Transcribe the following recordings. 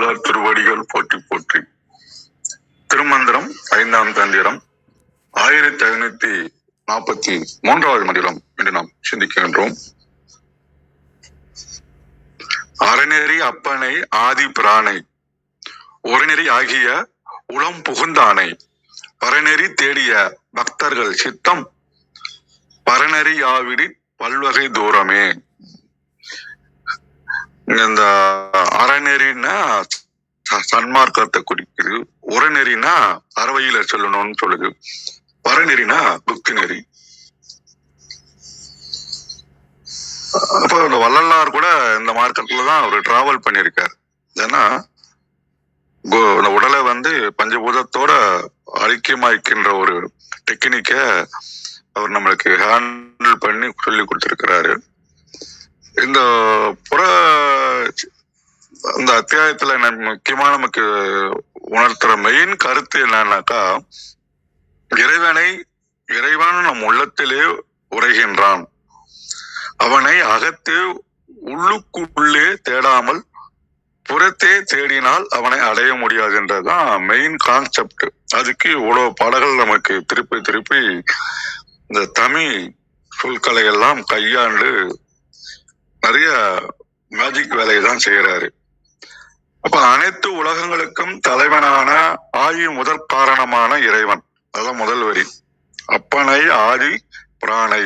திருமலர் திருவடிகள் போற்றி போற்றி. திருமந்திரம் ஐந்தாம் தந்திரம் ஆயிரத்தி ஐநூத்தி நாற்பத்தி மூன்றாவது மண்டலம் என்று நாம் சிந்திக்கின்றோம். அறநெறி அப்பனை ஆதி பிராணை ஒருநெறி ஆகிய உளம் புகுந்தானை பரநெறி தேடிய பக்தர்கள் சித்தம் பரநெறி ஆவிடி பல்வகை தூரமே. இந்த அறநெறின்னா ச- சன்மார்க்கத்தை குறிக்குது. உரநெறினா அறவையில சொல்லணும்னு சொல்லுது. பரநெறினா புக்கு நெறி. அப்போ இந்த வள்ளலார் கூட இந்த மார்க்கத்துல தான் அவர் டிராவல் பண்ணியிருக்காரு. ஏன்னா இந்த உடலை வந்து பஞ்சபூதத்தோட ஐக்கியமாய்க்கின்ற ஒரு டெக்னிக்க அவர் நம்மளுக்கு ஹேண்டில் பண்ணி சொல்லி கொடுத்திருக்கிறாரு. இந்த புற அந்த அத்தியாயத்துல முக்கியமா நமக்கு உணர்த்துற மெயின் கருத்து என்னன்னாக்கா இறைவனை இறைவன் நம் உள்ளத்திலே உரைகின்றான். அவனை அகத்து உள்ளுக்குள்ளே தேடாமல் புறத்தே தேடினால் அவனை அடைய முடியாதுன்றதுதான் மெயின் கான்செப்ட் அதுக்கு இவ்வளவு பாடல்கள் நமக்கு திருப்பி திருப்பி இந்த தமிழ் சொற்களை எல்லாம் கையாண்டு நிறைய மேஜிக் வேலையை தான் செய்யறாரு. அப்ப அனைத்து உலகங்களுக்கும் தலைவனான ஆதி முதற் காரணமான இறைவன். அதான் முதல் வரி. அப்பனை ஆதி பிராணை.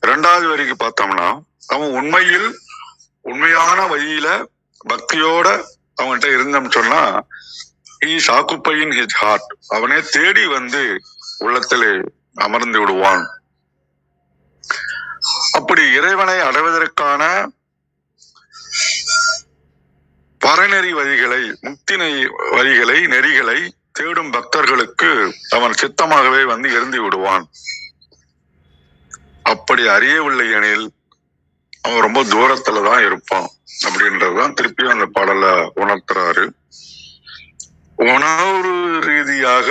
இரண்டாவது வரிக்கு பார்த்தோம்னா அவன் உண்மையில் உண்மையான வழியில பக்தியோட அவன்கிட்ட இருந்தோம்னு சொன்னா ஈ சாக்குப்பையின் ஹிஸ் ஹார்ட் அவனே தேடி வந்து உள்ளத்திலே அமர்ந்து விடுவான். அப்படி இறைவனை அடைவதற்கான பறநெறி வழிகளை முக்தி நெறி- வழிகளை நெறிகளை தேடும் பக்தர்களுக்கு அவன் சித்தமாகவே வந்து இருந்து விடுவான். அப்படி அறியவில்லை எனில் அவன் ரொம்ப தூரத்துல தான் இருப்பான் அப்படின்றதுதான் திருப்பியும் அந்த பாடல உணர்த்துறாரு. உணர்வு ரீதியாக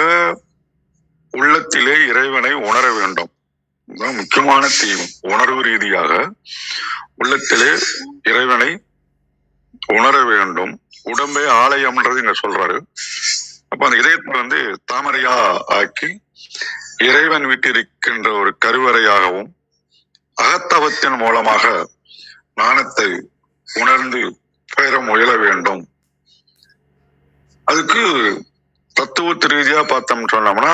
உள்ளத்திலே இறைவனை உணர வேண்டும். இதுதான் முக்கியமான தீம். உணர்வு ரீதியாக உள்ளத்திலே இறைவனை உணர வேண்டும். உடம்பே ஆலயம்ன்றது இங்க சொல்றாரு. அப்ப அந்த இதயத்தை வந்து தாமரையா ஆக்கி இறைவன் விட்டிருக்கின்ற ஒரு கருவறையாகவும் அகத்தவத்தின் மூலமாக நாணத்தை உணர்ந்து பெற முயல வேண்டும். அதுக்கு தத்துவத்து ரீதியா பார்த்தோம் சொன்னோம்னா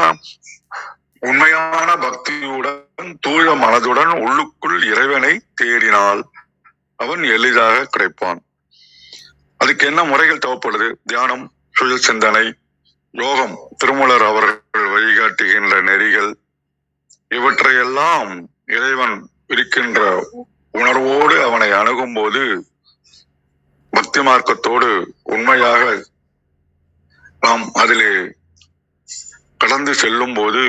உண்மையான பக்தியுடன் தூய மனதுடன் உள்ளுக்குள் இறைவனை தேடினால் அவன் எளிதாக கிடைப்பான். அதுக்கு என்ன முறைகள் தேவைப்படுது? தியானம் சுய சிந்தனை யோகம் திருமூலர் அவர்கள் வழிகாட்டுகின்ற நெறிகள் இவற்றையெல்லாம் இறைவன் இருக்கின்ற உணர்வோடு அவனை அணுகும் போது பக்தி மார்க்கத்தோடு உண்மையாக நாம் அதிலே கடந்து செல்லும் போது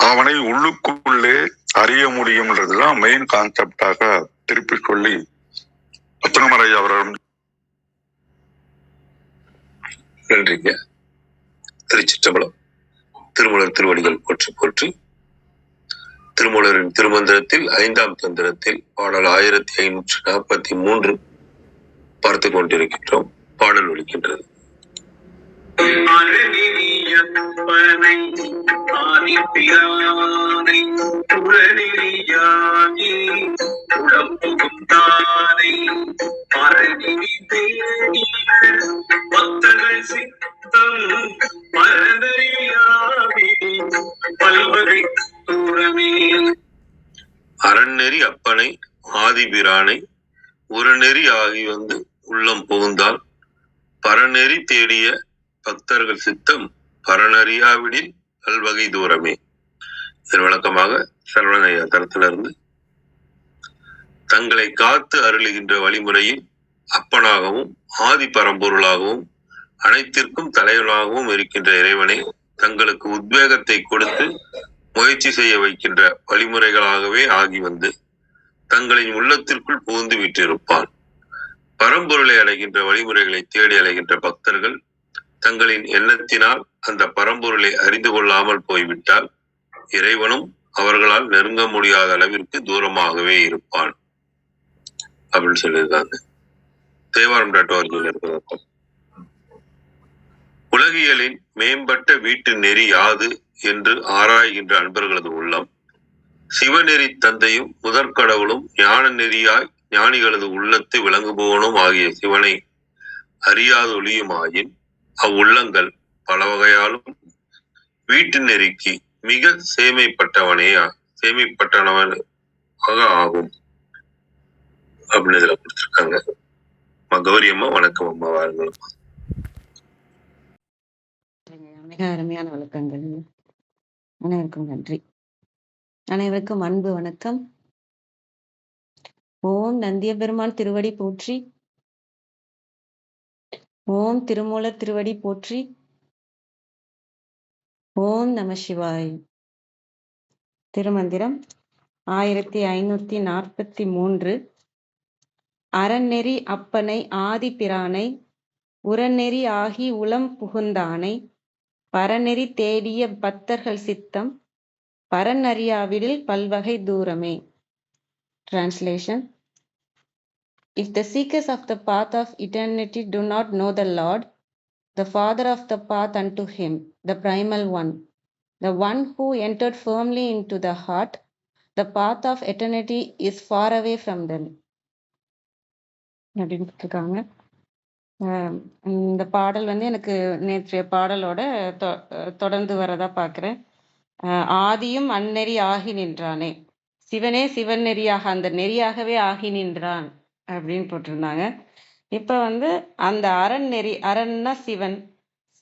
அவனை உள்ளுக்குள்ளே அறிய முடியும்ன்றதுதான் மெயின் கான்செப்டாக திருப்பி சொல்லி முத்துக்குமார் ஐயா அவர்களும் நன்றிங்க. திருச்சிற்றம்பலம் திருமலர் திருவடிகள் போற்றி போற்றி. திருமூலரின் திருமந்திரத்தில் ஐந்தாம் தந்திரத்தில் பாடல் ஆயிரத்தி ஐநூற்றி நாற்பத்தி மூன்று பார்த்து கொண்டிருக்கின்றோம். பாடல் ஒலிக்கின்றது. அருகினியப்பனை ஆதிப்பிரானை புறநெறியாகி உளம் புகுந்தானை மரணினி தேடிய பக்தர்கள் சித்தம் மரதறியாகி பல்வகை தூரமே. அறநெறி அப்பனை ஆதிபிரானை ஒரு நெறி ஆகி வந்து உள்ளம் புகுந்தால் பரநெறி தேடிய பக்தர்கள் சித்தம் பரணறியாவிடின் பல்வகை தூரமே. இதன் வழக்கமாக சரவணையா தரத்திலிருந்து தங்களை காத்து அருளுகின்ற வழிமுறையில் அப்பனாகவும் ஆதி பரம்பொருளாகவும் அனைத்திற்கும் தலைவனாகவும் இருக்கின்ற இறைவனை தங்களுக்கு உத்வேகத்தை கொடுத்து முயற்சி செய்ய வைக்கின்ற வழிமுறைகளாகவே ஆகி வந்து தங்களின் உள்ளத்திற்குள் புகுந்து விட்டிருப்பான் பரம்பொருளை அடைகின்ற வழிமுறைகளை தேடி அலைகின்ற பக்தர்கள் தங்களின் எண்ணத்தினால் அந்த பரம்பொருளை அறிந்து கொள்ளாமல் போய்விட்டால் இறைவனும் அவர்களால் நெருங்க முடியாத அளவிற்கு தூரமாகவே இருப்பான். அப்படின்னு சொல்லியிருக்காங்க. தேவாரம் டாட் ஆர்கில் உலகியலின் மேம்பட்ட வீட்டு நெறி யாது என்று ஆராய்கின்ற அன்பர்களது உள்ளம் சிவநெறி தந்தையும் முதற்கடவுளும் ஞான நெறியாய் ஞானிகளது உள்ளத்து விளங்குபவனும் ஆகிய சிவனை அறியாது ஒளியுமாயின் அவ்வுள்ளங்கள் பல வகையாலும் வீட்டு நெறிக்கு மிக சேமைப்பட்டவனே சேமைப்பட்டனவனாக ஆகும். அப்படின்னு இதுல கொடுத்திருக்காங்க. அம்மா கௌரி அம்மா வணக்கம் அம்மா வாருங்கள் மிக அருமையான வழக்கங்கள் அனைவருக்கும் நன்றி. அனைவருக்கும் அன்பு வணக்கம். ஓம் நந்திய பெருமான் திருவடி போற்றி. ஓம் திருமூலர் திருவடி போற்றி. ஓம் நம சிவாய். திருமந்திரம் ஆயிரத்தி ஐநூத்தி நாற்பத்தி மூன்று. அறநெறி அப்பனை ஆதி பிரானை உரநெறி ஆகி உளம் புகுந்தானை பரநெறி தேடிய பத்தர்கள் சித்தம் பரநறியாவிடில் பல்வகை தூரமே. Translation If the seekers of the path of eternity do not know the Lord, the Father of the path unto him, the primal one, the one who entered firmly into the heart, the path of eternity is far away from them. அப்படின்னு கொடுத்திருக்காங்க. ஆஹ் இந்த பாடல் வந்து எனக்கு நேற்றைய பாடலோட தொ- தொடர்ந்து வரதா பார்க்கிறேன் ஆஹ் ஆதியும் அந்நெறி ஆகி நின்றானே சிவனே சிவன் நெறியாக அந்த நெறியாகவே ஆகி நின்றான் அப்படின்னு போட்டிருந்தாங்க. இப்போ வந்து அந்த அரண் நெறி அரண்னா சிவன்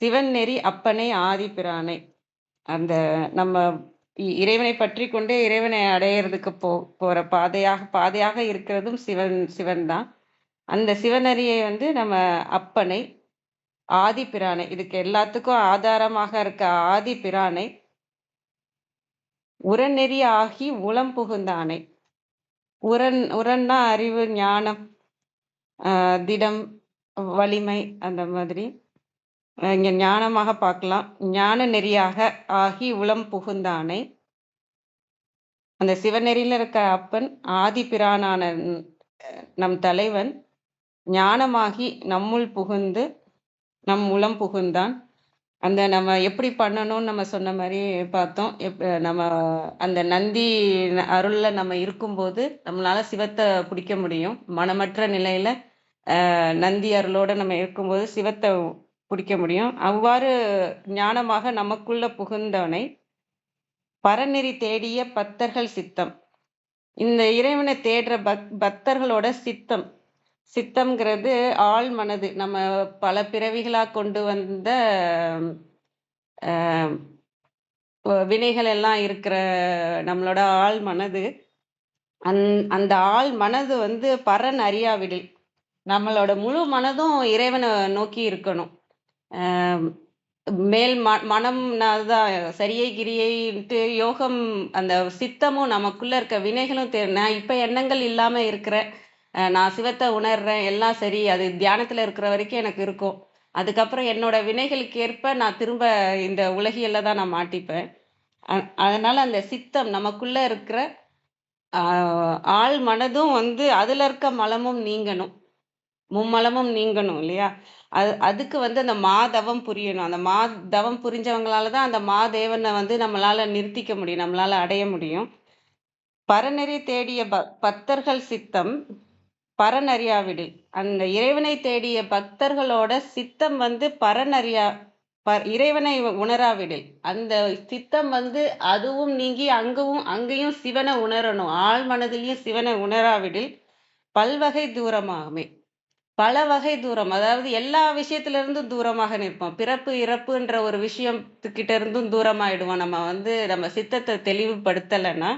சிவன் நெறி அப்பனை ஆதி பிரானை. அந்த நம்ம இறைவனை பற்றி கொண்டே இறைவனை அடையிறதுக்கு போ போகிற பாதையாக பாதையாக இருக்கிறதும் சிவன் சிவன் தான் அந்த சிவனரியை வந்து நம்ம அப்பனை ஆதி பிரானை இதுக்கு எல்லாத்துக்கும் ஆதாரமாக இருக்க ஆதி பிரானை உரநெறி ஆகி உளம் புகுந்தானை உரன் உரன்னா அறிவு ஞானம் ஆஹ் திடம் வலிமை அந்த மாதிரி. இங்கே இங்க ஞானமாக பார்க்கலாம். ஞான நெறியாக ஆகி உளம் புகுந்தானை. அந்த சிவநெறியில இருக்க அப்பன் ஆதி பிரானான நம் தலைவன் ஞானமாகி நம்முள் புகுந்து நம் உளம் புகுந்தான். அந்த நம்ம எப்படி பண்ணணும்னு நம்ம சொன்ன மாதிரி பார்த்தோம். எப் நம்ம அந்த நந்தி அருளில் அருள்ல நம்ம இருக்கும்போது நம்மளால சிவத்தை பிடிக்க முடியும். மனமற்ற நிலையில நந்தி அருளோட நம்ம இருக்கும்போது சிவத்தை பிடிக்க முடியும். அவ்வாறு ஞானமாக நமக்குள்ள புகுந்தவனை பரநெறி தேடிய பத்தர்கள் சித்தம். இந்த இறைவனை தேடுற பக் பக்தர்களோட சித்தம். சித்தம்ங்கிறது ஆள் மனது. நம்ம பல பிறவிகளாக கொண்டு வந்த வினைகள் எல்லாம் இருக்கிற நம்மளோட ஆள் மனது. அந் அந்த ஆழ் மனது வந்து பரன் அறியாவிடில். நம்மளோட முழு மனதும் இறைவனை நோக்கி இருக்கணும். மேல் ம மனம் தான் சரியை கிரியைன்ட்டு யோகம் அந்த சித்தமும் நமக்குள்ள இருக்க வினைகளும் தெ நான் இப்போ எண்ணங்கள் இல்லாமல் இருக்கிறேன் நான் சிவத்தை உணர்றேன் எல்லாம் சரி அது தியானத்தில் இருக்கிற வரைக்கும் எனக்கு இருக்கும். அதுக்கப்புறம் என்னோட வினைகளுக்கு ஏற்ப நான் திரும்ப இந்த உலகியல்ல தான் நான் மாட்டிப்பேன். அதனால் அந்த சித்தம் நமக்குள்ளே இருக்கிற ஆள் மனதும் வந்து அதில் இருக்க மலமும் நீங்கணும். மும்மலமும் நீங்கணும் இல்லையா? அது அதுக்கு வந்து அந்த மாதவம் புரியணும். அந்த மா தவம் புரிஞ்சவங்களால தான் அந்த மாதேவனை வந்து நம்மளால் நிறுத்திக்க முடியும் நம்மளால் அடைய முடியும். பரநெறி தேடிய ப பக்தர்கள் சித்தம் பரநறியாவிடில் அந்த இறைவனை தேடிய பக்தர்களோட சித்தம் வந்து பரநறியா ப இறைவனை உணராவிடில் அந்த சித்தம் வந்து அதுவும் நீங்கி அங்கவும் அங்கேயும் சிவனை உணரணும். ஆழ் மனதிலையும் சிவனை உணராவிடில் பல்வகை தூரமாகுமே. பல வகை தூரம். அதாவது எல்லா விஷயத்துல இருந்தும் தூரமாக நிற்போம். பிறப்பு இறப்புன்ற ஒரு விஷயத்துக்கிட்ட இருந்தும் தூரமாயிடுவோம். நம்ம வந்து நம்ம சித்தத்தை தெளிவுபடுத்தலைன்னா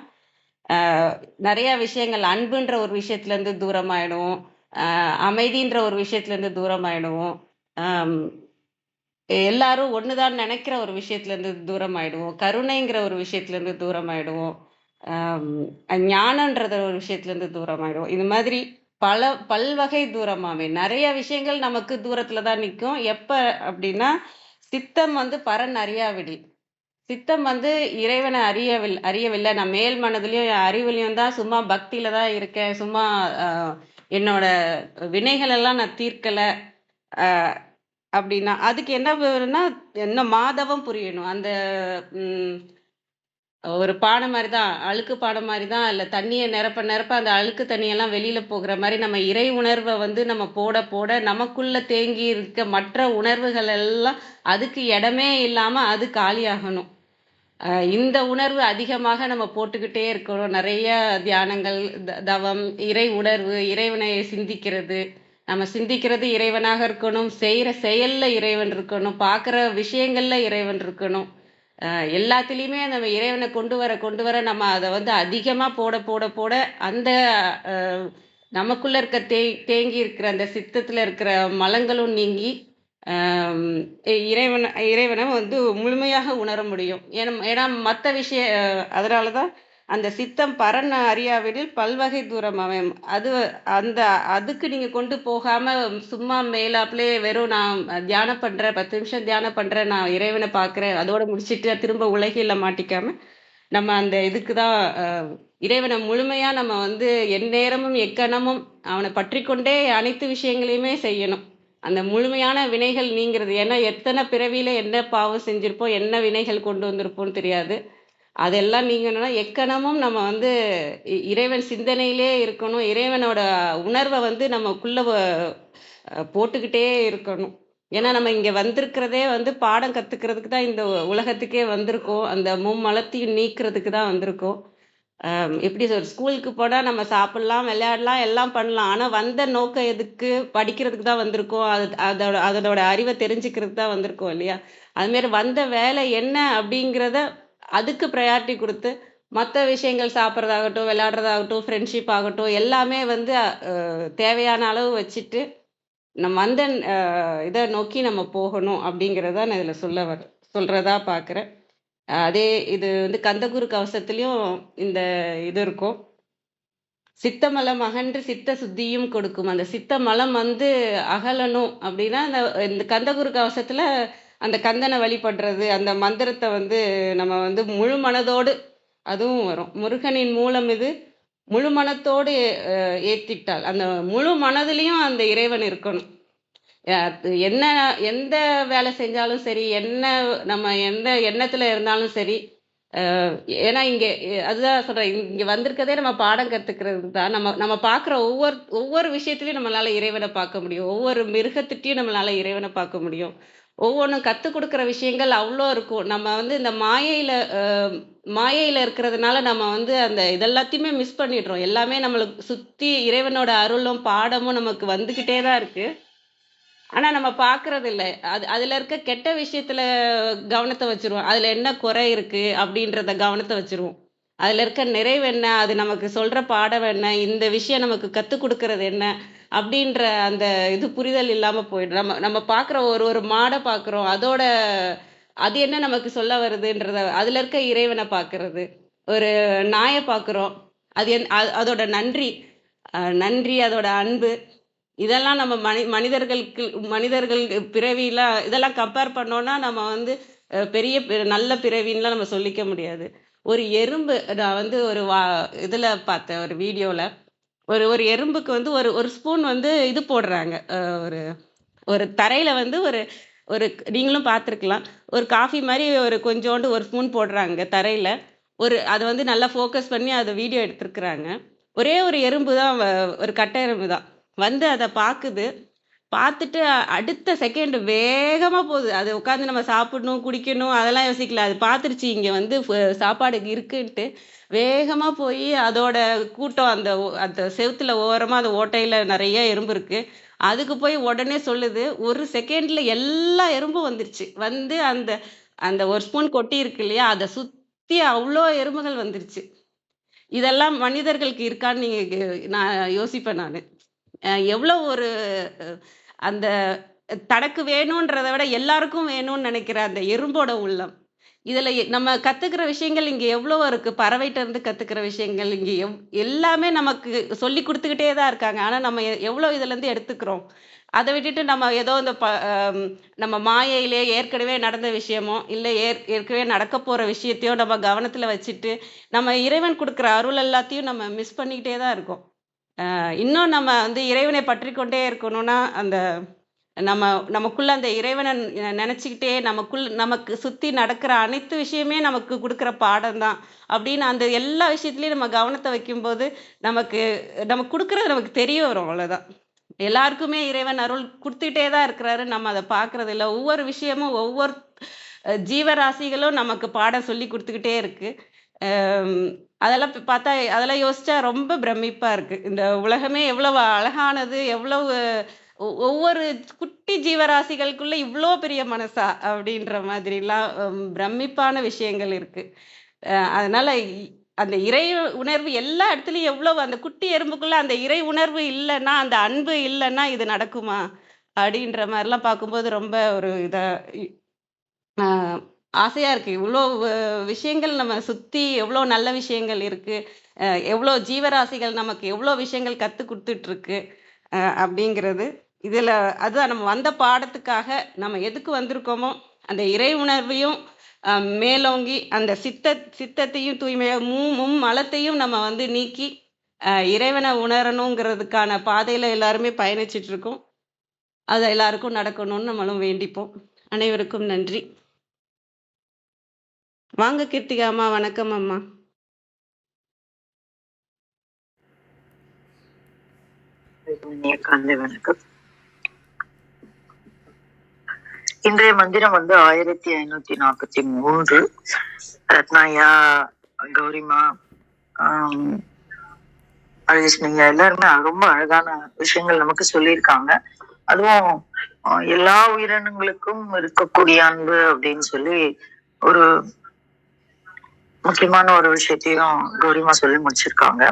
நிறைய விஷயங்கள் அன்புன்ற ஒரு விஷயத்துலேருந்து தூரமாயிடுவோம். அமைதின்ற ஒரு விஷயத்துலேருந்து தூரமாயிடுவோம். ஆஹ் எல்லாரும் ஒண்ணுதான் நினைக்கிற ஒரு விஷயத்துலேருந்து தூரமாயிடுவோம். கருணைங்கிற ஒரு விஷயத்துலேருந்து தூரமாயிடுவோம். ஞானன்றது ஞானம்ன்றத ஒரு விஷயத்துலேருந்து தூரமாயிடுவோம். இது மாதிரி பல பல்வகை தூரமாவே. நிறைய விஷயங்கள் நமக்கு தூரத்தில் தான் நிற்கும் எப்போ அப்படின்னா சித்தம் வந்து பர நிறையா விடி சித்தம் வந்து இறைவனை அறியவில்லை அறியவில்லை. நான் மேல் மனதிலையும் அறிவிலையும் தான் சும்மா பக்தியில தான் இருக்கேன். சும்மா ஆஹ் என்னோட வினைகள் எல்லாம் நான் தீர்க்கலை. ஆஹ் அப்படின்னா அதுக்கு என்ன வேணும்னா என்ன மாதவம் புரியணும். அந்த ஒரு பானை மாதிரி தான் அழுக்கு பானை மாதிரி தான் இல்லை தண்ணியை நிரப்ப நிரப்ப அந்த அழுக்கு தண்ணியெல்லாம் வெளியில் போகிற மாதிரி நம்ம இறை உணர்வை வந்து நம்ம போட போட நமக்குள்ள தேங்கி இருக்க மற்ற உணர்வுகள் எல்லாம் அதுக்கு இடமே இல்லாமல் அது காலியாகணும். இந்த உணர்வு அதிகமாக நம்ம போட்டுக்கிட்டே இருக்கணும். நிறைய தியானங்கள் த- தவம் இறை உணர்வு இறைவனை சிந்திக்கிறது. நம்ம சிந்திக்கிறது இறைவனாக இருக்கணும். செய்கிற செயலில் இறைவன் இருக்கணும். பார்க்குற விஷயங்களில் இறைவன் இருக்கணும். எல்லாத்துலேயுமே நம்ம இறைவனை கொண்டு வர கொண்டு வர நம்ம அதை வந்து அதிகமாக போட போட போட அந்த நமக்குள்ளே இருக்க தே தேங்கி இருக்கிற அந்த சித்தத்தில் இருக்கிற மலங்களும் நீங்கி இறைவன் இறைவனை வந்து முழுமையாக உணர முடியும். ஏன்னா ஏன்னா மற்ற விஷய அதனால தான் அந்த சித்தம் பரன் அறியாவிடில் பல்வகை தூரம் அமையும். அது அந்த அதுக்கு நீங்கள் கொண்டு போகாமல் சும்மா மேலாப்லே வெறும் நான் தியானம் பண்ணுறேன் பத்து நிமிஷம் தியானம் பண்ணுறேன் நான் இறைவனை பார்க்குறேன் அதோடு முடிச்சிட்டு திரும்ப உலகில மாட்டிக்காம நம்ம அந்த இதுக்கு தான் இறைவனை முழுமையாக நம்ம வந்து எந்நேரமும் எக்கணமும் அவனை பற்றி கொண்டே அனைத்து விஷயங்களையுமே செய்யணும். அந்த முழுமையான வினைகள் நீங்கிறது. ஏன்னா எத்தனை பிறவியில் என்ன பாவம் செஞ்சுருப்போம் என்ன வினைகள் கொண்டு வந்திருப்போம்னு தெரியாது. அதெல்லாம் நீங்கணும்னா எக்கணமும் நம்ம வந்து இ- இறைவன் சிந்தனையிலே இருக்கணும். இறைவனோட உணர்வை வந்து நமக்குள்ள போட்டுக்கிட்டே இருக்கணும். ஏன்னா நம்ம இங்கே வந்திருக்கிறதே வந்து பாடம் கற்றுக்கிறதுக்கு தான் இந்த உலகத்துக்கே வந்திருக்கோம். அந்த மும்மலத்தையும் நீக்கிறதுக்கு தான் வந்திருக்கோம். எப்படி சொல் ஸ்கூலுக்கு போனால் நம்ம சாப்பிட்லாம் விளையாடலாம் எல்லாம் பண்ணலாம். ஆனால் வந்த நோக்கம் எதுக்கு? படிக்கிறதுக்கு தான் வந்திருக்கோம். அது அதோட அதனோட அறிவை தெரிஞ்சுக்கிறதுக்கு தான் வந்திருக்கோம் இல்லையா? அதுமாரி வந்த வேலை என்ன அப்படிங்கிறத அதுக்கு ப்ரையாரிட்டி கொடுத்து மற்ற விஷயங்கள் சாப்பிட்றதாகட்டும் விளையாடுறதாகட்டும் ஃப்ரெண்ட்ஷிப் ஆகட்டும் எல்லாமே வந்து தேவையான அளவு வச்சுட்டு நம்ம வந்த இதை நோக்கி நம்ம போகணும் அப்படிங்கிறத நான் இதில் சொல்ல வர சொல்கிறதா பார்க்குறேன். அதே இது வந்து கந்தகுரு கவசத்துலேயும் இந்த இது இருக்கும். சித்தமலம் அகன்று சித்த சுத்தியும் கொடுக்கும். அந்த சித்த மலம் வந்து அகலணும் அப்படின்னா அந்த இந்த கந்தகுரு கவசத்தில் அந்த கந்தனை வழிபடுறது அந்த மந்திரத்தை வந்து நம்ம வந்து முழு மனதோடு அதுவும் வரும். முருகனின் மூலம் இது முழு மனத்தோடு ஏற்றிட்டால் அந்த முழு மனதுலேயும் அந்த இறைவன் இருக்கணும். என்ன எந்த வேலை செஞ்சாலும் சரி என்ன நம்ம எந்த எண்ணத்துல இருந்தாலும் சரி ஏன்னா இங்கே அதுதான் சொல்கிறேன் இங்கே வந்திருக்கதே நம்ம பாடம் கற்றுக்கிறது தான். நம்ம நம்ம பார்க்குற ஒவ்வொரு ஒவ்வொரு விஷயத்துலையும் நம்மளால் இறைவனை பார்க்க முடியும். ஒவ்வொரு மிருகத்திட்டையும் நம்மளால் இறைவனை பார்க்க முடியும். ஒவ்வொன்றும் கற்றுக் கொடுக்குற விஷயங்கள் அவ்வளோ இருக்கும். நம்ம வந்து இந்த மாயையில் மாயையில் இருக்கிறதுனால நம்ம வந்து அந்த இதெல்லாத்தையுமே மிஸ் பண்ணிடுறோம். எல்லாமே நம்மளுக்கு சுற்றி இறைவனோட அருளும் பாடமும் நமக்கு வந்துக்கிட்டே தான் இருக்குது ஆனால் நம்ம பார்க்கறது இல்லை அது அதில் இருக்க கெட்ட விஷயத்தில் கவனத்தை வச்சுருவோம். அதில் என்ன குறை இருக்குது அப்படின்றத கவனத்தை வச்சுருவோம். அதில் இருக்க நிறைவு என்ன? அது நமக்கு சொல்கிற பாடம் என்ன? இந்த விஷயம் நமக்கு கற்றுக் கொடுக்கறது என்ன? அப்படின்ற அந்த இது புரிதல் இல்லாமல் போயிடும். நம்ம நம்ம பார்க்குற ஒரு ஒரு மாடை பார்க்குறோம் அதோட அது என்ன நமக்கு சொல்ல வருதுன்றத அதில் இருக்க இறைவனை பார்க்கறது ஒரு நாயை பார்க்குறோம் அது என் அதோட நன்றி. நன்றி அதோட அன்பு. இதெல்லாம் நம்ம மனி மனிதர்களுக்கு மனிதர்கள் பிறவியில இதெல்லாம் கம்பேர் பண்ணோன்னா நம்ம வந்து பெரிய நல்ல பிறவின்லாம் நம்ம சொல்லிக்க முடியாது. ஒரு எறும்பு நான் வந்து ஒரு வா இதில் பார்த்தேன் ஒரு வீடியோவில் ஒரு ஒரு எறும்புக்கு வந்து ஒரு ஒரு ஸ்பூன் வந்து இது போடுறாங்க. ஒரு ஒரு தரையில் வந்து ஒரு ஒரு நீங்களும் பார்த்துருக்கலாம். ஒரு காஃபி மாதிரி ஒரு கொஞ்சோண்டு ஒரு ஸ்பூன் போடுறாங்க தரையில். ஒரு அதை வந்து நல்லா ஃபோக்கஸ் பண்ணி அதை வீடியோ எடுத்துருக்குறாங்க. ஒரே ஒரு எறும்பு தான் வ- ஒரு கட்டை எறும்பு தான். வந்து அதை பார்க்குது பார்த்துட்டு அடுத்த செகண்ட் வேகமாக போகுது. அது உட்காந்து நம்ம சாப்பிடணும் குடிக்கணும் அதெல்லாம் யோசிக்கல. அது பார்த்துருச்சு இங்கே வந்து சாப்பாடு இருக்குன்ட்டு. வேகமாக போய் அதோட கூட்டம் அந்த ஓ- அந்த செவுத்துல ஓரமாக அந்த ஓட்டையில் நிறைய எறும்பு இருக்குது அதுக்கு போய் உடனே சொல்லுது ஒரு செகண்டில் எல்லா எறும்பும் வந்துருச்சு. வந்து அந்த அந்த ஒரு ஸ்பூன் கொட்டி இருக்கு இல்லையா அதை சுற்றி அவ்வளோ எறும்புகள் வந்துருச்சு. இதெல்லாம் மனிதர்களுக்கு இருக்கான்னு நீங்கள் நான் யோசிப்பேன் நான். எவ்வளோ ஒரு அந்த தனக்கு வேணுன்றதை விட எல்லாருக்கும் வேணும்னு நினைக்கிற அந்த எறும்போட உள்ளம். இதில் நம்ம கற்றுக்கிற விஷயங்கள் இங்கே எவ்வளோ இருக்குது பறவைட்ட இருந்து விஷயங்கள் இங்கே எவ் எல்லாமே நமக்கு சொல்லி கொடுத்துக்கிட்டே தான் இருக்காங்க. ஆனால் நம்ம எ- எவ்வளோ இதுலேருந்து எடுத்துக்கிறோம்? அதை விட்டுட்டு நம்ம ஏதோ இந்த ப நம்ம மாயையிலே ஏற்கனவே நடந்த விஷயமோ இல்லை ஏற் ஏற்கனவே நடக்க போகிற விஷயத்தையோ நம்ம கவனத்தில் வச்சுட்டு நம்ம இறைவன் கொடுக்குற அருள் எல்லாத்தையும் நம்ம மிஸ் பண்ணிக்கிட்டே தான் இருக்கோம். இன்னும் நம்ம வந்து இறைவனை பற்றி கொண்டே இருக்கணும்னா அந்த நம்ம நமக்குள்ள அந்த இறைவனை நினச்சிக்கிட்டே நமக்குள் நமக்கு சுற்றி நடக்கிற அனைத்து விஷயமே நமக்கு கொடுக்குற பாடம் தான் அப்படின்னு அந்த எல்லா விஷயத்துலையும் நம்ம கவனத்தை வைக்கும்போது நமக்கு நமக்கு கொடுக்குறது நமக்கு தெரிய வரும் அவ்வளோதான் எல்லாருக்குமே இறைவன் அருள் கொடுத்துட்டே தான் இருக்கிறாரு. நம்ம அதை பார்க்கறது இல்லை ஒவ்வொரு விஷயமும் ஒவ்வொரு ஜீவராசிகளும் நமக்கு பாடம் சொல்லி கொடுத்துக்கிட்டே இருக்குது அதெல்லாம் பார்த்தா அதெல்லாம் யோசிச்சா ரொம்ப பிரமிப்பாக இருக்குது இந்த உலகமே எவ்வளவு அழகானது எவ்வளவு ஒவ்வொரு குட்டி ஜீவராசிகளுக்குள்ள இவ்வளோ பெரிய மனசா அப்படின்ற மாதிரிலாம் பிரமிப்பான விஷயங்கள் இருக்குது அதனால் அதனால அந்த இறை உணர்வு எல்லா இடத்துலையும் எவ்வளவு அந்த குட்டி எறும்புக்குள்ள அந்த இறை உணர்வு இல்லைன்னா அந்த அன்பு இல்லைன்னா இது நடக்குமா? அப்படின்ற மாதிரிலாம் பார்க்கும்போது ரொம்ப ஒரு இதாக ஆசையாக இருக்குது இவ்வளோ விஷயங்கள் நம்ம சுற்றி எவ்வளோ நல்ல விஷயங்கள் இருக்குது எவ்வளோ ஜீவராசிகள் நமக்கு எவ்வளோ விஷயங்கள் கற்றுக் கொடுத்துட்ருக்கு அப்படிங்கிறது. இதில் அதுதான் நம்ம வந்த பாடத்துக்காக நம்ம எதுக்கு வந்திருக்கோமோ அந்த இறை உணர்வையும் மேலோங்கி அந்த சித்த சித்தத்தையும் தூய்மையாக மூ மும் மலத்தையும் நம்ம வந்து நீக்கி இறைவனை உணரணுங்கிறதுக்கான பாதையில் எல்லாருமே பயணிச்சிட்ருக்கோம். அது எல்லாருக்கும் நடக்கணும்னு நம்மளும் வேண்டிப்போம். அனைவருக்கும் நன்றி. வாங்க கீர்த்திகா அம்மா வணக்கம் அம்மா. வணக்கம். இன்றைய மந்திரம் வந்து ஆயிரத்தி ஐநூத்தி நாற்பத்தி மூன்று. ரத்னாயா கௌரிமா ஆம், அழகிருஷ்ணய்யா எல்லாருமே ரொம்ப அழகான விஷயங்கள் நமக்கு சொல்லியிருக்காங்க. அதுவும் எல்லா உயிரினங்களுக்கும் இருக்கக்கூடிய அன்பு அப்படின்னு சொல்லி ஒரு முக்கியமான ஒரு விஷயத்தையும் கௌரிமா சொல்லி முடிச்சிருக்காங்க.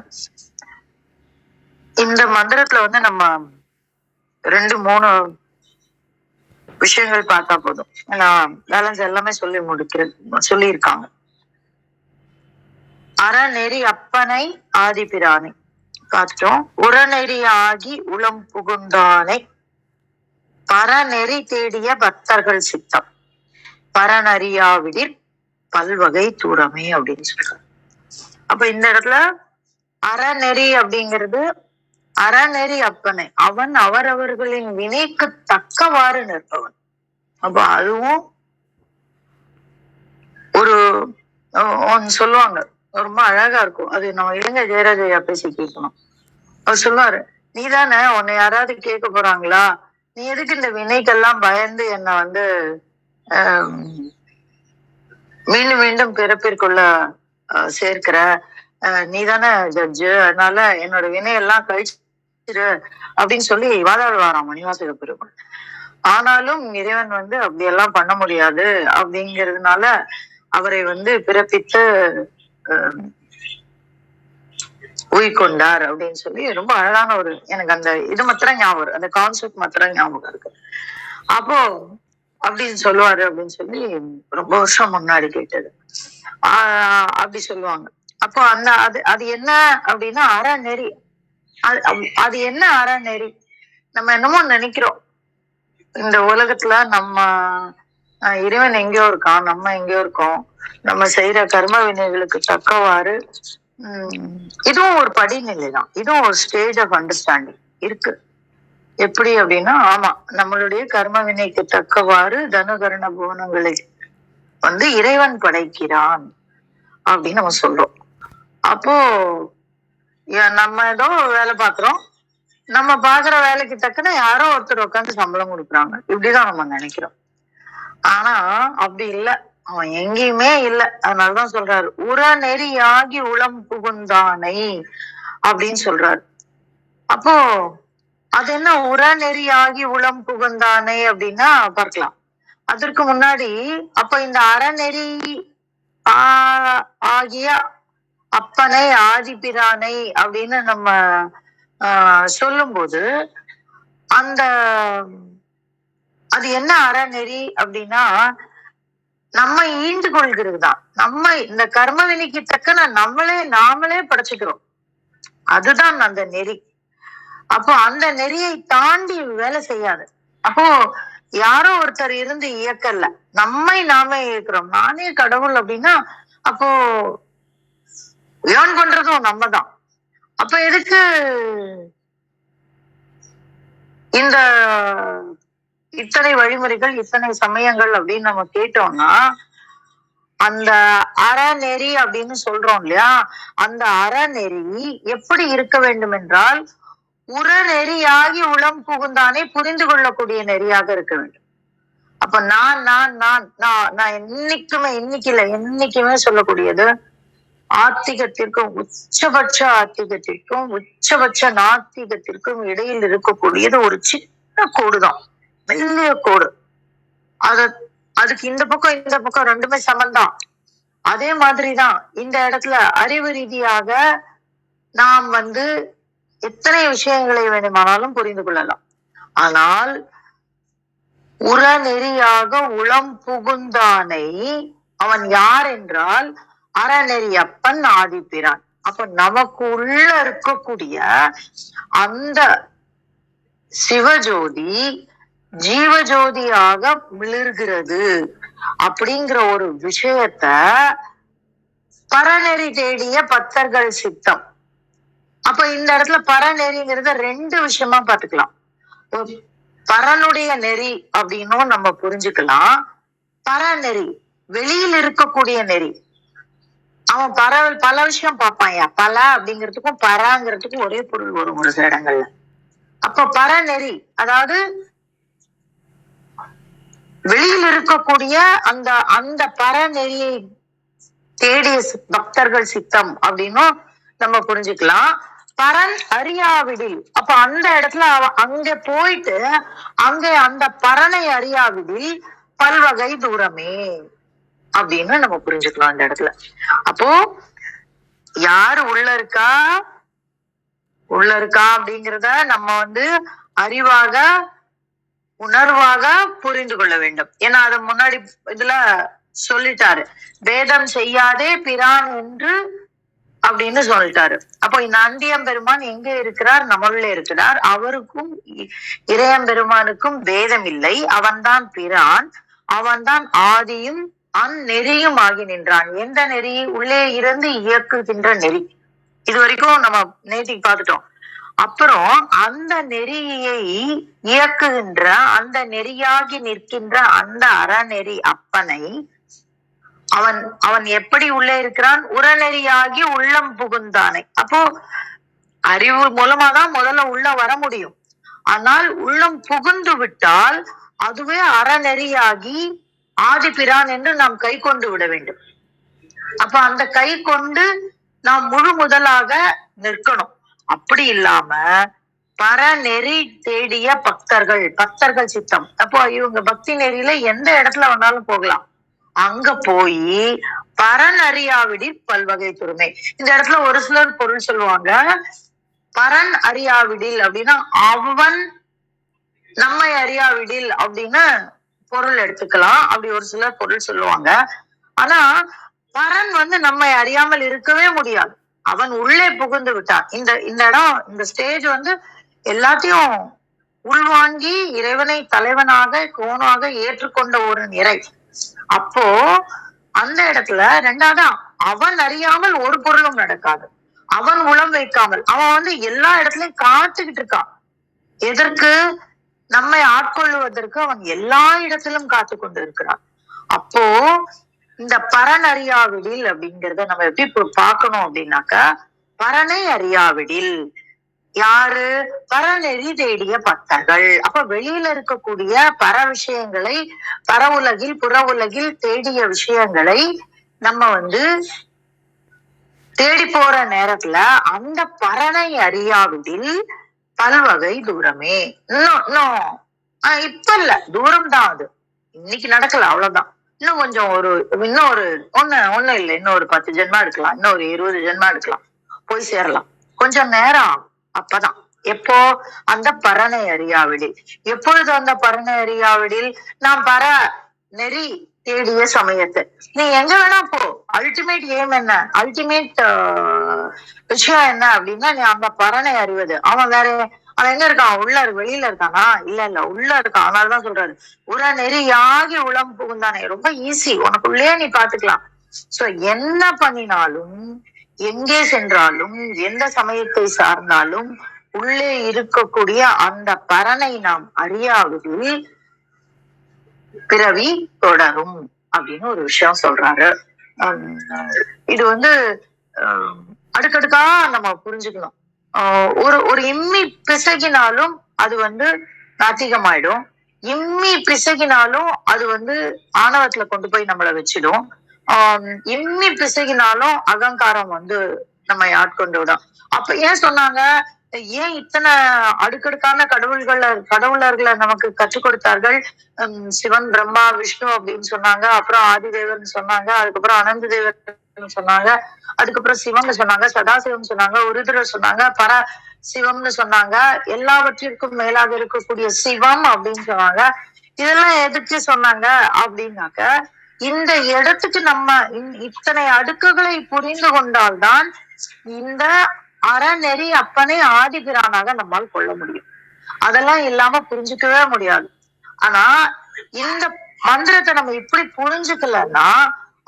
இந்த மந்திரத்துல வந்து நம்ம ரெண்டு மூணு விஷயங்கள் பார்த்தா போதும். ஏன்னா பேலன்ஸ் எல்லாமே சொல்லி முடிக்கிற சொல்லியிருக்காங்க. அறநெறி அப்பனை ஆதிபிரானை பார்த்துட்டோம் உரநெறி ஆகி உளம் புகுந்தானை. பரநெறி தேடிய பக்தர்கள் சித்தம். பரநறியாவிடில் பல்வகை தூரமே அப்படின்னு சொல்றாங்க. அப்ப இந்த இடத்துல அறநெறி அப்படிங்கிறது அறநெறி அப்பனை. அவன் அவரவர்களின் வினைக்கு தக்கவாறு நிற்பவன். அப்ப அதுவும் ஒரு ஒன்னு சொல்லுவாங்க. ரொம்ப அழகா இருக்கும். அது நம்ம இளைஞ ஜெயராஜையா பேசி கேட்கணும். அவர் சொல்லுவாரு நீ தானே உன்னை யாராவது கேட்க போறாங்களா? நீ எதுக்கு இந்த வினைக்கெல்லாம் பயந்து என்ன வந்து ஆஹ் மீண்டும் மீண்டும் பிறப்பிற்குள்ள சேர்க்கிற நீதானே நீ தானே ஜட்ஜு அதனால என்னோட வினையெல்லாம் கழிச்சிரு அப்படின்னு சொல்லி வாதாடுவாராம் மணிவாசக பெருமாள் ஆனாலும் இறைவன் வந்து அப்படியெல்லாம் பண்ண முடியாது அப்படிங்கிறதுனால அவரை வந்து பிறப்பித்து உயிர்கொண்டார் அப்படின்னு சொல்லி ரொம்ப அழகான ஒரு எனக்கு அந்த இது மாத்திரம் ஞாபகம் அந்த கான்செப்ட் மாத்திரம் ஞாபகம் இருக்கு. அப்போ அப்படின்னு சொல்லுவாரு அப்படின்னு சொல்லி ரொம்ப வருஷம் முன்னாடி கேட்டது. ஆஹ் அப்படி சொல்லுவாங்க. அப்போ அந்த அது அது என்ன அப்படின்னா அறநெறி. அது அது- அது என்ன அறநெறி? நம்ம என்னமோ நினைக்கிறோம். இந்த உலகத்துல நம்ம இறைவன் எங்கேயோ இருக்கான் நம்ம எங்கேயோ இருக்கோம். நம்ம செய்யற கர்ம வினைகளுக்கு தக்கவாறு உம் இதுவும் ஒரு படிநிலை தான் இதுவும் ஒரு ஸ்டேஜ் ஆஃப் அண்டர்ஸ்டாண்டிங் இருக்கு. எப்படி அப்படின்னா ஆமா நம்மளுடைய கர்ம வினைக்கு தக்கவாறு தனுகரண புவனங்களை வந்து இறைவன் படைக்கிறான் அப்படின்னு நம்ம சொல்றோம். அப்போ நம்ம ஏதோ வேலை பார்க்குறோம். நம்ம பாக்குற வேலைக்கு தக்கன யாரோ ஒருத்தர் உட்காந்து சம்பளம் கொடுக்குறாங்க. இப்படிதான் நம்ம நினைக்கிறோம். ஆனா அப்படி இல்ல. அவன் எங்கேயுமே இல்ல. அதனாலதான் சொல்றாரு உரநெறியாகி உளம் புகுந்தானை அப்படின்னு சொல்றாரு. அப்போ அது என்ன உரநெறியாகி உளம் புகுந்தானை அப்படின்னா பார்க்கலாம். அதற்கு முன்னாடி அப்ப இந்த அறநெறி ஆ- ஆகிய அப்பனை ஆதிபிரானை அப்படின்னு நம்ம ஆஹ் சொல்லும்போது அந்த அது என்ன அறநெறி அப்படின்னா நம்ம ஈண்டு கொள்கிறது தான் நம்ம இந்த கர்ம வினைக்கு தக்கன நம்மளே நாமளே படைச்சுக்கிறோம். அதுதான் அந்த நெறி. அப்போ அந்த நெறியை தாண்டி வேலை செய்யாது. அப்போ யாரோ ஒருத்தர் இருந்து இயக்கல. நம்மை நாமே இயக்குறோம். நானே கடவுள் அப்படின்னா அப்போ ஏர்ன் பண்றதும் நம்ம தான் அப்ப எதுக்கு இந்த இத்தனை வழிமுறைகள் இத்தனை சமயங்கள் அப்படின்னு நம்ம கேட்டோம்னா அந்த அறநெறி அப்படின்னு சொல்றோம் இல்லையா? அந்த அறநெறி எப்படி இருக்க வேண்டும் என்றால் உரநெறியாகி உளம் புகுந்தானே புரிந்து கொள்ளக்கூடிய நெறியாக இருக்க வேண்டும். அப்ப நான் நான் நான் நான் நான் என்னைக்குமே இன்னைக்கு இல்லை என்னைக்குமே சொல்லக்கூடியது ஆத்திகத்திற்கும் உச்சபட்ச ஆத்திகத்திற்கும் உச்சபட்ச நாத்திகத்திற்கும் இடையில் இருக்கக்கூடியது ஒரு சின்ன கோடுதான். மெல்லிய கோடு. அத அதுக்கு இந்த பக்கம் இந்த பக்கம் ரெண்டுமே சமந்தான் அதே மாதிரிதான் இந்த இடத்துல அறிவு ரீதியாக நாம் வந்து எத்தனை விஷயங்களை வேண்டுமானாலும் புரிந்து கொள்ளலாம். ஆனால் உரநெறியாக உளம் புகுந்தானை அவன் யார் என்றால் அறநெறியப்பன் ஆதிப்பிரான். அப்ப நமக்கு உள்ள இருக்கக்கூடிய அந்த சிவஜோதி ஜீவஜோதியாக மிளிர்கிறது அப்படிங்கிற ஒரு விஷயத்த பரநெறி தேடிய பக்தர்கள் சித்தம். அப்ப இந்த இடத்துல பரநெறிங்கிறத ரெண்டு விஷயமா பாத்துக்கலாம். பரனுடைய நெறி அப்படின்னும் நம்ம புரிஞ்சுக்கலாம். பரநெறி வெளியில் இருக்கக்கூடிய நெறி. அவன் பர பல விஷயம் பார்ப்பான்யா பல அப்படிங்கிறதுக்கும் பராங்கிறதுக்கும் ஒரே பொருள் வரும் ஒரு சில இடங்கள்ல. அப்ப பரநெறி அதாவது வெளியில் இருக்கக்கூடிய அந்த அந்த பரநெறியை தேடிய பக்தர்கள் சித்தம் அப்படின்னும் நம்ம புரிஞ்சுக்கலாம். பரன் அறியாவிடில். அப்ப அந்த இடத்துல அவ- அங்க போயிட்டு அங்க அந்த பரனை அறியாவிடில் பல்வகை தூரமே அப்படின்னு நம்ம புரிஞ்சுக்கலாம் அந்த இடத்துல. அப்போ யாரு உள்ள இருக்கா? உள்ள இருக்கா அப்படிங்கிறத நம்ம வந்து அறிவாக உணர்வாக புரிந்து கொள்ள வேண்டும். ஏன்னா அது முன்னாடி இதுல சொல்லிட்டாரு. வேதம் செய்யாதே பிரான் என்று அப்படின்னு சொல்லிட்டாரு. அப்போ இந்த அந்தியம் பெருமான் எங்க இருக்கிறார்? நம்மளுள்ள இருக்கிறார். அவருக்கும் இறையம்பெருமானுக்கும் வேதம் இல்லை அவன்தான் பிரான். அவன்தான் ஆதியும் அந்நெறியும் ஆகி நின்றான். எந்த நெறி? உள்ளே இருந்து இயக்குகின்ற நெறி. இது வரைக்கும் நம்ம நேற்றுக்கு பார்த்துட்டோம். அப்புறம் அந்த நெறியை இயக்குகின்ற அந்த நெறியாகி நிற்கின்ற அந்த அறநெறி அப்பனை அவன் அவன் எப்படி உள்ளே இருக்கிறான்? உரநெறியாகி உள்ளம் புகுந்தானே. அப்போ அறிவு மூலமா தான் முதல்ல உள்ள வர முடியும். ஆனால் உள்ளம் புகுந்து விட்டால் அதுவே அறநெறியாகி ஆதிபிரான் என்று நாம் கை கொண்டு விட வேண்டும். அப்ப அந்த கை கொண்டு நாம் முழு முதலாக நிற்கணும். அப்படி இல்லாம பரநெறி தேடிய பக்தர்கள் பக்தர்கள் சித்தம். அப்போ இவங்க பக்தி நெறியில எந்த இடத்துல வேணாலும் போகலாம். அங்க போய் பரன் பல்வகை துருமை இந்த இடத்துல ஒரு சிலர் பொருள் சொல்லுவாங்க. பரன் அறியாவிடில் அப்படின்னா அவன் நம்மை அறியாவிடில் அப்படின்னு பொருள் எடுத்துக்கலாம். அப்படி ஒரு சிலர் பொருள் சொல்லுவாங்க. ஆனா பரன் வந்து நம்மை அறியாமல் இருக்கவே முடியாது. அவன் உள்ளே புகுந்து விட்டான். இந்த இந்த இடம் இந்த ஸ்டேஜ் வந்து எல்லாத்தையும் உள்வாங்கி இறைவனை தலைவனாக கோனாக ஏற்றுக்கொண்ட ஒரு நிறை. அப்போ அந்த இடத்துல ரெண்டாவது அவன் அறியாமல் ஒரு பொருளும் நடக்காது. அவன் உளம் வைக்காமல் அவன் வந்து எல்லா இடத்துலயும் காத்துக்கிட்டு இருக்கான். எதற்கு? நம்மை ஆட்கொள்ளுவதற்கு அவன் எல்லா இடத்திலும் காத்து கொண்டு இருக்கிறான் அப்போ இந்த பரன் அறியாவிடில் அப்படிங்கறத நம்ம எப்படி பார்க்கணும் அப்படின்னாக்கா பரனை அறியாவிடில் யாரு? பரநெறி தேடிய பக்தர்கள். அப்ப வெளியில இருக்கக்கூடிய பர விஷயங்களை பர உலகில் புற உலகில் தேடிய விஷயங்களை நம்ம வந்து தேடி போற நேரத்துல அந்த பரனை அறியாவிடில் பல்வகை தூரமே. இன்னும் இன்னும் ஆஹ் இப்ப இல்ல. தூரம் தான் அது. இன்னைக்கு நடக்கல அவ்வளவுதான். இன்னும் கொஞ்சம் ஒரு இன்னும் ஒரு ஒண்ணு ஒண்ணு இல்ல. இன்னும் ஒரு பத்து ஜென்மா எடுக்கலாம். இன்னும் ஒரு இருபது ஜென்மா எடுக்கலாம். போய் சேரலாம். கொஞ்சம் நேரம் ஆகும். அப்பதான். எப்போ? அந்த பரணை அறியாவிடில் எப்பொழுது அந்த பரணை அறியாவிடில் நாம் பர நெறி தேடிய சமயத்து. நீ எங்க வேணா போ. அல்டிமேட் ஏம் என்ன? அல்டிமேட் விஷயம் என்ன அப்படின்னா நீ அந்த பரணை அறிவது. அவன் வேற அவன் எங்க இருக்கான்? உள்ள இருக்கு வெளியில இருக்கானா? இல்ல இல்ல. உள்ள இருக்கான். அதனாலதான் சொல்றாரு. உற நெறியாகி உளம் புகுந்தானே. ரொம்ப ஈஸி உனக்குள்ளே நீ பாத்துக்கலாம். சோ என்ன பண்ணினாலும் எங்கே சென்றாலும் எந்த சமயத்தை சார்ந்தாலும் உள்ளே இருக்கக்கூடிய அந்த பரனை நாம் அறியாவிடில் பிறவி தொடரும் அப்படின்னு ஒரு விஷயம் சொல்றாரு. இது வந்து அடுக்கடுக்கா நம்ம புரிஞ்சுக்கணும். ஆஹ் ஒரு ஒரு இம்மி பிசகினாலும் அது வந்து நாத்திகமாயிடும். இம்மி பிசகினாலும் அது வந்து ஆணவத்துல கொண்டு போய் நம்மள வச்சிடும். ஆஹ் எண்ணி பிசகினாலும் அகங்காரம் வந்து நம்ம ஆட்கொண்டு விடும் அப்ப ஏன் சொன்னாங்க? ஏன் இத்தனை அடுக்கடுக்கான கடவுள்கள கடவுளர்களை நமக்கு கற்றுக் கொடுத்தார்கள்? சிவன் பிரம்மா விஷ்ணு அப்படின்னு சொன்னாங்க. அப்புறம் ஆதிதேவன் சொன்னாங்க. அதுக்கப்புறம் அனந்த தேவன் சொன்னாங்க. அதுக்கப்புறம் சிவன் சொன்னாங்க சதாசிவம் சொன்னாங்க உருதுர சொன்னாங்க பர சிவம்னு சொன்னாங்க. எல்லாவற்றிற்கும் மேலாக இருக்கக்கூடிய சிவம் அப்படின்னு சொன்னாங்க. இதெல்லாம் எதுக்கு சொன்னாங்க? அப்படின்னாக்க இந்த இடத்துக்கு நம்ம இத்தனை அடுக்குகளை புரிந்து கொண்டால்தான் இந்த அறநெறி அப்பனை ஆதிபிரானாக நம்மால் கொள்ள முடியும். அதெல்லாம் இல்லாம புரிஞ்சுக்கவே முடியாது. ஆனா இந்த மந்திரத்தை நம்ம இப்படி புரிஞ்சுக்கலன்னா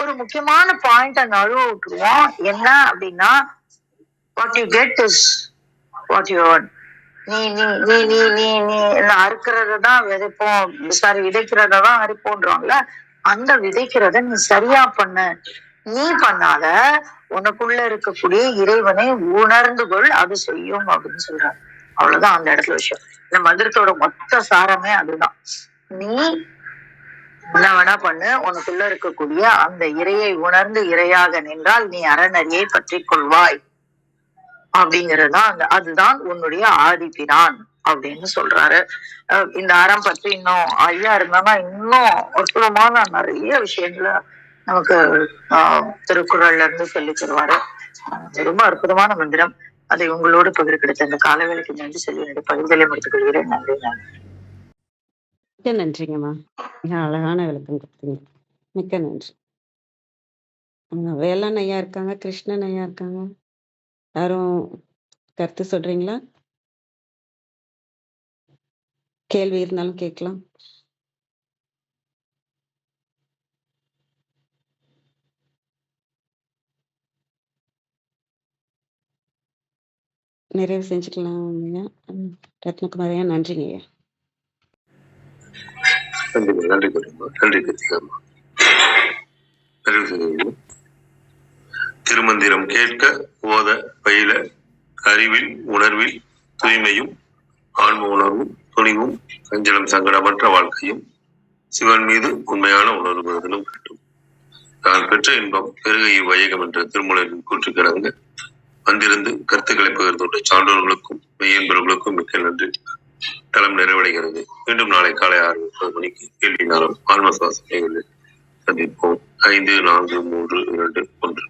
ஒரு முக்கியமான பாயிண்ட நழுவ விட்டுருவோம் என்ன அப்படின்னா what you get is what you நீ நீ நீ நீ நீ நீ அறுக்கிறத தான் விதைப்போம். சாரி விதைக்கிறத தான் அறுப்போன்றோம்ல அந்த விதைக்கிறத நீ சரியா பண்ண. நீ பண்ணாத உனக்குள்ள இருக்கக்கூடிய இறைவனை உணர்ந்து கொள் அது செய்யும் அப்படின்னு சொல்றாரு அவ்வளவுதான் அந்த இடத்துல விஷயம். இந்த மந்திரத்தோட மொத்த சாரமே அதுதான். நீ என்ன வேணா பண்ணு உனக்குள்ள இருக்கக்கூடிய அந்த இறையை உணர்ந்து இறையாக நின்றால் நீ அறநறியை பற்றி கொள்வாய். அப்படிங்கறதுதான் அந்த அதுதான் உன்னுடைய ஆதிபிரான் அப்படின்னு சொல்றாரு. இந்த அறம் பத்து இன்னும் ஐயா இருந்தாங்கன்னா இன்னும் அற்புதமான நிறைய விஷயங்களை நமக்கு ஆஹ் திருக்குறள்ல இருந்து சொல்லி தருவாரு. ரொம்ப அற்புதமான மந்திரம். அதை உங்களோடு பகிர் கிடைத்த அந்த காலவேளைக்கு நன்றி சொல்லி என்னுடைய பகிர்தலை முடித்துக் கொள்கிறேன். நன்றி நன்றி. மிக்க நன்றிங்கம்மா மிக அழகான விளக்கம் கொடுத்தீங்க. மிக்க நன்றி. வேளாண் ஐயா இருக்காங்க கிருஷ்ணன் ஐயா இருக்காங்க. யாரும் கருத்து சொல்றீங்களா? கேள்வி இருந்தாலும் கேட்கலாம். நிறைவு செஞ்சுக்கலாம் ஐயா ரத்னகுமார் ஐயா நன்றிங்க ஐயா. நன்றி நன்றி நன்றி திருமந்திரம் கேட்க ஓத பயில அறிவில் உணர்வில் தூய்மையும் ஆன்ம உணர்வும் துணிவும் சஞ்சலம் சங்கடமற்ற வாழ்க்கையும் சிவன் மீது உண்மையான உணர்வுகளும் கிட்டும். நான் பெற்ற இன்பம் பெருக வையகம் என்ற திருமூலரின் கூற்றுக்கிடங்க வந்திருந்து கருத்துக்களை பகிர்ந்துள்ள சான்றோர்களுக்கும் மெய்யன்பர்களுக்கும் மிக்க நன்றி. தளம் நிறைவடைகிறது. மீண்டும் நாளை காலை ஆறு முப்பது மணிக்கு கேள்வி நேரம். ஆன்ம சந்திப்போம். ஐந்து நான்கு மூன்று இரண்டு ஒன்று.